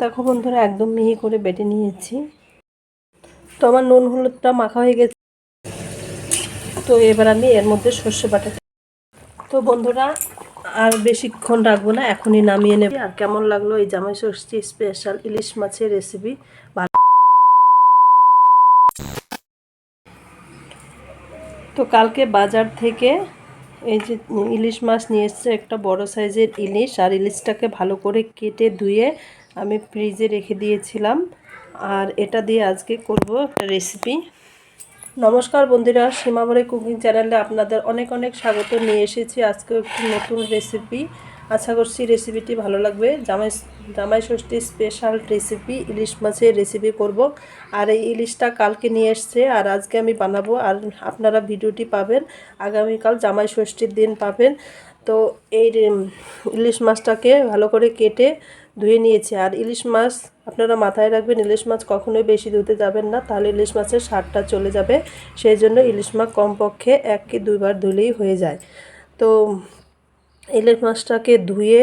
দেখো বন্ধুরা, একদম মিহি করে বেটে নিয়েছি। তো আমার নুন হলুদটা মাখা হয়ে গেছে। তো এবার আমি এর মধ্যে সর্ষে বাটা তো বন্ধুরা, আর বেশিক্ষণ রাখব না, এখনই নামিয়ে নেব। আর কেমন লাগল এই জামাই ষষ্ঠী স্পেশাল ইলিশ মাছের রেসিপি তো কালকে বাজার থেকে এই যে ইলিশ মাছ নিয়ে এসছে একটা বড় সাইজের ইলিশ, আর ইলিশটাকে ভালো করে কেটে ধুয়ে আমি ফ্রিজে রেখে দিয়েছিলাম আর এটা দিয়ে আজকে করব একটা রেসিপি নমস্কার বন্ধুরা, সীমাবরে কুকিং চ্যানেলে আপনাদের অনেক অনেক স্বাগত। নিয়ে এসেছি আজকে একটি নতুন রেসিপি আশা করছি রেসিপিটি ভালো লাগবে। জামাই জামাই ষষ্ঠী স্পেশাল রেসিপি ইলিশ মাছের রেসিপি করব। আর এই ইলিশটা কালকে নিয়ে এসছে আর আজকে আমি বানাবো। আর আপনারা ভিডিওটি পাবেন, আগামীকাল জামাই ষষ্ঠীর দিন পাবেন। তো এই ইলিশ মাছটাকে ভালো করে কেটে ধুয়ে নিয়েছি। আর ইলিশ মাছ, আপনারা মাথায় রাখবেন, ইলিশ মাছ কখনোই বেশি ধুতে যাবেন না। তাহলে ইলিশ মাছের স্বাদটা চলে যাবে। সেই জন্য ইলিশ মাছ কমপক্ষে এক কি দুইবার ধুলেই হয়ে যায়। তো ইলিশ মাছটাকে ধুয়ে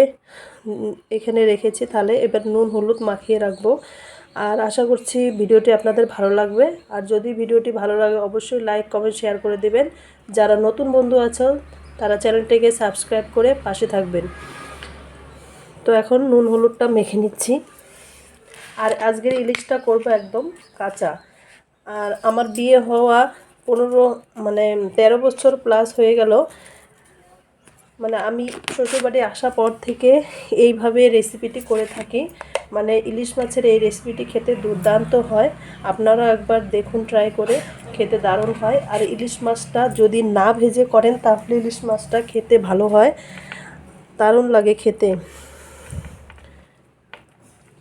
এখানে রেখেছি। তাহলে এবার নুন, হলুদ মাখিয়ে রাখব। আর আশা করছি ভিডিওটি আপনাদের ভালো লাগবে। আর যদি ভিডিওটি ভালো লাগে, অবশ্যই লাইক, কমেন্ট, শেয়ার করে দেবেন। যারা নতুন বন্ধু আছো, তারা চ্যানেলটিকে সাবস্ক্রাইব করে পাশে থাকবেন। তো এখন নুন, হলুদটা মেখে নিচ্ছি। আর আজকের ইলিশটা করব একদম কাঁচা। আর আমার বিয়ে হওয়া পনেরো মানে তেরো বছর প্লাস হয়ে গেল। মানে আমি শ্বশুরবাড়ি আসার পর থেকে এইভাবে রেসিপিটি করে থাকি। মানে ইলিশ মাছের এই রেসিপিটি খেতে দুর্দান্ত হয়। আপনারা একবার দেখুন ট্রাই করে খেতে দারুণ হয়। আর ইলিশ মাছটা যদি না ভেজে করেন, তাহলে ইলিশ মাছটা খেতে ভালো হয়। দারুণ লাগে খেতে।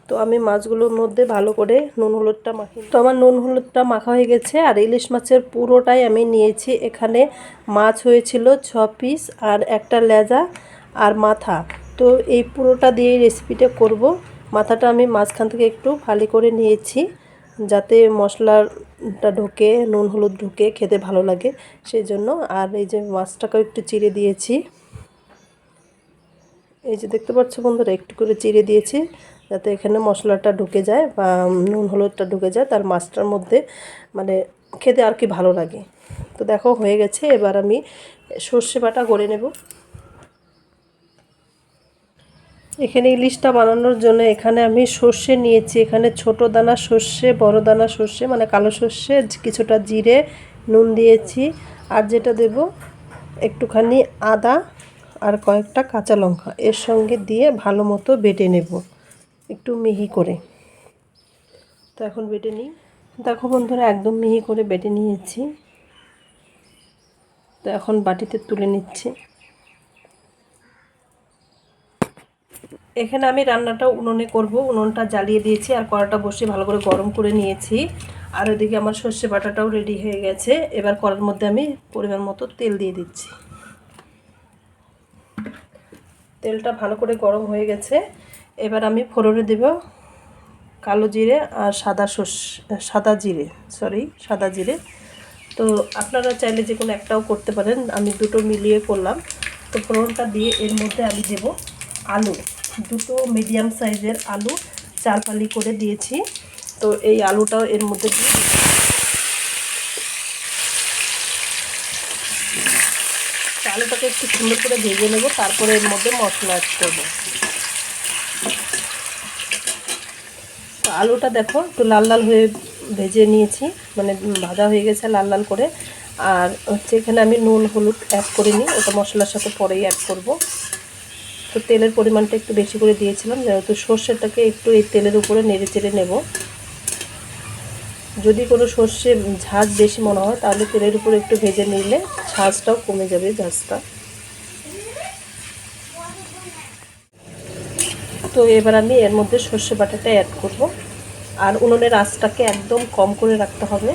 তো আমি মাছগুলোর মধ্যে ভালো করে নুন, হলুদটা মাখি তো আমার নুন, হলুদটা মাখা হয়ে গেছে আর ইলিশ মাছের পুরোটাই আমি নিয়েছি। এখানে মাছ হয়েছিল ছ পিস আর একটা লেজা আর মাথা। তো এই পুরোটা দিয়ে রেসিপিটা করব। মাথাটা আমি মাঝখান থেকে একটু ফালি করে নিয়েছি যাতে মশলাটা ঢোকে, নুন, হলুদ ঢুকে, খেতে ভালো লাগে। সেই জন্য আর এই যে মাছটাকেও একটু চিড়ে দিয়েছি। এই যে দেখতে পাচ্ছ বন্ধুরা, একটু করে চিড়ে দিয়েছি। যাতে এখানে মশলাটা ঢুকে যায় বা নুন হলুদটা ঢুকে যায়, তার মাছটার মধ্যে মানে খেতে আর কি ভালো লাগে। তো দেখো, হয়ে গেছে। এবার আমি সর্ষে বাটা গড়ে নেব। এখানে ইলিশটা বানানোর জন্য এখানে আমি সর্ষে নিয়েছি। এখানে ছোট দানা সর্ষে, বড় দানা সর্ষে মানে কালো সর্ষে, কিছুটা জিরে, নুন দিয়েছি। আর যেটা দেব, একটুখানি আদা আর কয়েকটা কাঁচা লঙ্কা। এর সঙ্গে দিয়ে ভালো মতো বেটে নেব। একটু মিহি করে। তো এখন বেটে নিই। দেখো বন্ধুরা, একদম মিহি করে বেটে নিয়েছি। তো এখন বাটিতে তুলে নিচ্ছি। এখানে আমি রান্নাটা উনুনে করব। উনুনটা জ্বালিয়ে দিয়েছি আর কড়াটা বসে ভালো করে গরম করে নিয়েছি। আর ওদিকে আমার সর্ষে বাটাটাও রেডি হয়ে গেছে। এবার কড়ার মধ্যে আমি পরিমাণ মতো তেল দিয়ে দিচ্ছি। তেলটা ভালো করে গরম হয়ে গেছে। এবার আমি ফোড়নে দেব কালো জিরে আর সাদা সর্ষ, সাদা জিরে সরি সাদা জিরে। তো আপনারা চাইলে যে কোনো একটাও করতে পারেন, আমি দুটো মিলিয়ে করলাম। তো ফোড়নটা দিয়ে এর মধ্যে আমি দেব আলু, দুটো মিডিয়াম সাইজের আলু চার পালি করে দিয়েছি। তো এই আলুটাও এর মধ্যে দিয়ে আলুটাকে একটু সুন্দর করে ভেজে নেব, তারপরে এর মধ্যে মশলা অ্যাড করব। আলুটা দেখো, একটু লাল লাল হয়ে ভেজে নিয়েছি মানে ভাজা হয়ে গেছে লাল লাল করে। আর হচ্ছে এখানে আমি নুন, হলুদ অ্যাড করিনি ওটা মশলার সাথে পরেই অ্যাড করব। তো তেলের পরিমাণটা একটু বেশি করে দিয়েছিলাম, যেহেতু সর্ষেটাকে একটু এই তেলের উপরে নেড়ে চেড়ে নেব। যদি কোনো সর্ষে ঝাঁজ বেশি মনে হয়, তাহলে তেলের উপরে একটু ভেজে নিলে ঝাঁজটাও কমে যাবে, ঝাঁজটা। তো এবার আমি এর মধ্যে সর্ষে বাটাটা অ্যাড করব। আর উনুনের আঁচটাকে একদম কম করে রাখতে হবে।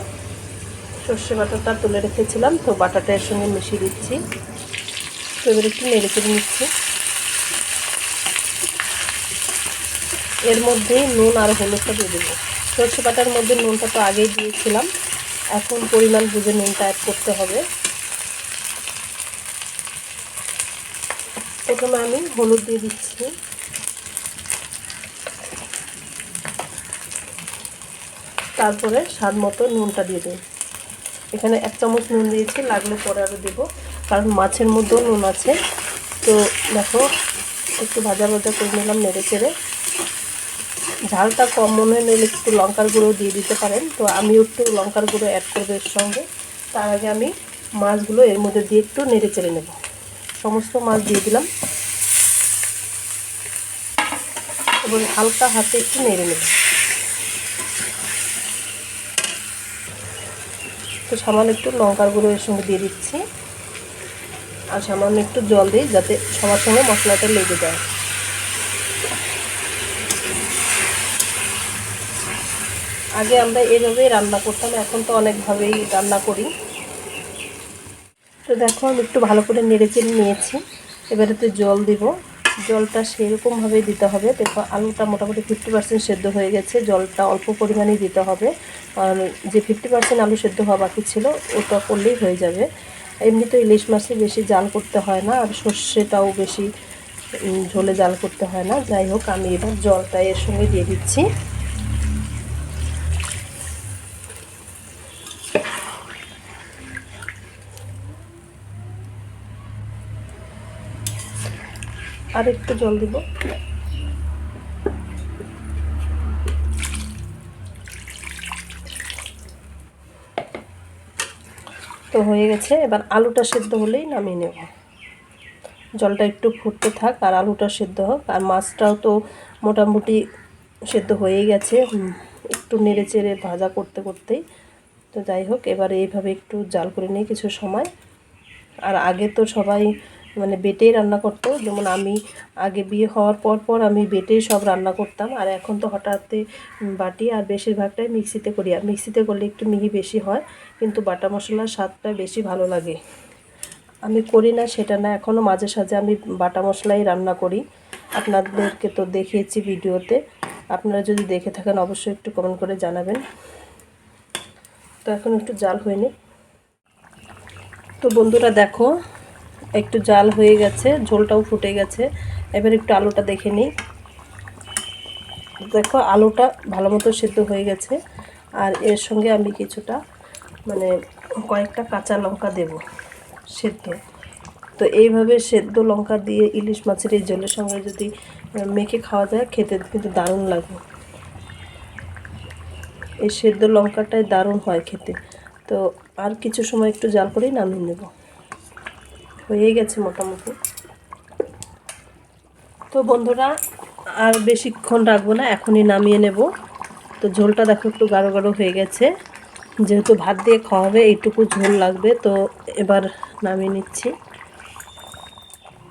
সর্ষে বাটাটা তুলে রেখেছিলাম, তো বাটাটা এর সঙ্গে মিশিয়ে দিচ্ছি। তো এবার একটু নেড়ে করে নিচ্ছি। এর মধ্যে নুন আর হলুদটা দিয়ে দেবো। সর্ষে বাটার মধ্যে নুনটা তো আগেই দিয়েছিলাম। এখন পরিমাণ বুঝে নুনটা অ্যাড করতে হবে। প্রথমে আমি হলুদ দিয়ে দিচ্ছি। তারপরে স্বাদ মতো নুনটা দিয়ে দিই এখানে এক চামচ নুন দিয়েছি, লাগলে পরে আরও দেবো, কারণ মাছের মধ্যেও নুন আছে। তো দেখো, একটু ভাজা ভাজা করে নিলাম নেড়ে চেড়ে। ঝালটা কম মনে নিলে একটু লঙ্কার গুঁড়ো দিয়ে দিতে পারেন। তো আমিও একটু লঙ্কার গুঁড়ো অ্যাড করব এর সঙ্গে। তার আগে আমি মাছগুলো এর মধ্যে দিয়ে একটু নেড়ে চেড়ে নেব। সমস্ত মাছ দিয়ে দিলাম। এবং হালকা হাতে একটু নেড়ে নেব। তো সামান্য একটু লঙ্কার গুঁড়ো এর সঙ্গে দিয়ে দিচ্ছি। আর সামান্য একটু জল দিই যাতে সবার সঙ্গে মশলাটা লেগে যায়। আগে আমরা এভাবেই রান্না করতাম, এখন তো অনেকভাবেই রান্না করি। তো দেখো, আমি একটু ভালো করে নেড়ে চেড়ে নিয়েছি। এবারেতে জল দিব। জলটা সেরকমভাবে দিতে হবে। দেখো, আলুটা মোটামুটি ফিফটি পার্সেন্ট সেদ্ধ হয়ে গেছে। জলটা অল্প পরিমাণেই দিতে হবে। আর যে ফিফটি পার্সেন্ট আলু সেদ্ধ হওয়া বাকি ছিল, ওটা করলেই হয়ে যাবে। এমনি তো ইলিশ মাছে বেশি জাল করতে হয় না, আর সর্ষেটাও বেশি ঝোলে জাল করতে হয় না। যাই হোক, আমি এবার জলটা এর সঙ্গে দিয়ে দিচ্ছি। আর একটু জল দিব। তো হয়ে গেছে, এবার আলুটা সেদ্ধ হলেই নামিয়ে নেব। জলটা একটু ফুটতে থাক আর আলুটা সেদ্ধ হোক। আর মাছটাও তো মোটামুটি সেদ্ধ হয়েই গেছে একটু নেড়ে চেড়ে ভাজা করতে করতেই। তো যাই হোক, এবারে এইভাবে একটু জাল করে নিই কিছু সময়। আর আগে তো সবাই মানে বেটেই রান্না করতো। যেমন আমি আগে বিয়ে হওয়ার পর পর আমি বেটেই সব রান্না করতাম। আর এখন তো হঠাৎ বাটি আর বেশিরভাগটাই মিক্সিতে করি। আর মিক্সিতে করলে একটু মিহি বেশি হয়, কিন্তু বাটা মশলার স্বাদটা বেশি ভালো লাগে। আমি করি না, সেটা না। এখনও মাঝে সাঝে আমি বাটা মশলাই রান্না করি। আপনাদেরকে তো দেখিয়েছি ভিডিওতে। আপনারা যদি দেখে থাকেন, অবশ্যই একটু কমেন্ট করে জানাবেন। তো এখন একটু জাল হয়নি তো বন্ধুরা দেখো একটু জাল হয়ে গেছে, ঝোলটাও ফুটে গেছে। এবার একটু আলুটা দেখে নিই। দেখো, আলুটা ভালো মতো সেদ্ধ হয়ে গেছে। আর এর সঙ্গে আমি কিছুটা মানে কয়েকটা কাঁচা লঙ্কা দেব সেদ্ধ। তো এইভাবে সেদ্ধ লঙ্কা দিয়ে ইলিশ মাছের এই জলের সঙ্গে যদি মেখে খাওয়া যায়, খেতে কিন্তু দারুণ লাগে। এই সেদ্ধ লঙ্কাটাই দারুণ হয় খেতে। তো আর কিছু সময় একটু জাল করেই নামিয়ে নেব। হয়ে গেছে মোটামুটি। তো বন্ধুরা, আর বেশিক্ষণ রাখব না, এখনই নামিয়ে নেব। তো ঝোলটা দেখো একটু গাঢ় গাঢ় হয়ে গেছে। যেহেতু ভাত দিয়ে খাওয়া হবে, এইটুকু ঝোল লাগবে, তো এবার নামিয়ে নিচ্ছি।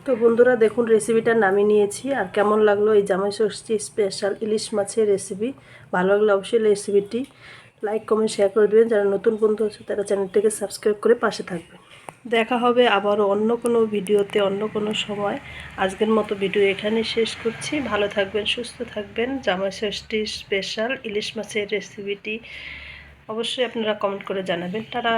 তো বন্ধুরা, দেখুন রেসিপিটা নামিয়ে নিয়েছি। আর কেমন লাগল এই জামাই ষষ্ঠী স্পেশাল ইলিশ মাছের রেসিপি ভালো লাগলে অবশ্যই রেসিপিটি লাইক কমেন্ট শেয়ার করে দেবেন। যারা নতুন বন্ধু আছে, তারা চ্যানেলটিকে সাবস্ক্রাইব করে পাশে থাকবেন। দেখা হবে আবারও অন্য কোনো ভিডিওতে, অন্য কোনো সময়। আজকের মতো ভিডিও এখানে শেষ করছি। ভালো থাকবেন, সুস্থ থাকবেন। জামাই ষষ্ঠী স্পেশাল ইলিশ মাছের রেসিপিটি অবশ্যই আপনারা কমেন্ট করে জানাবেন। তারা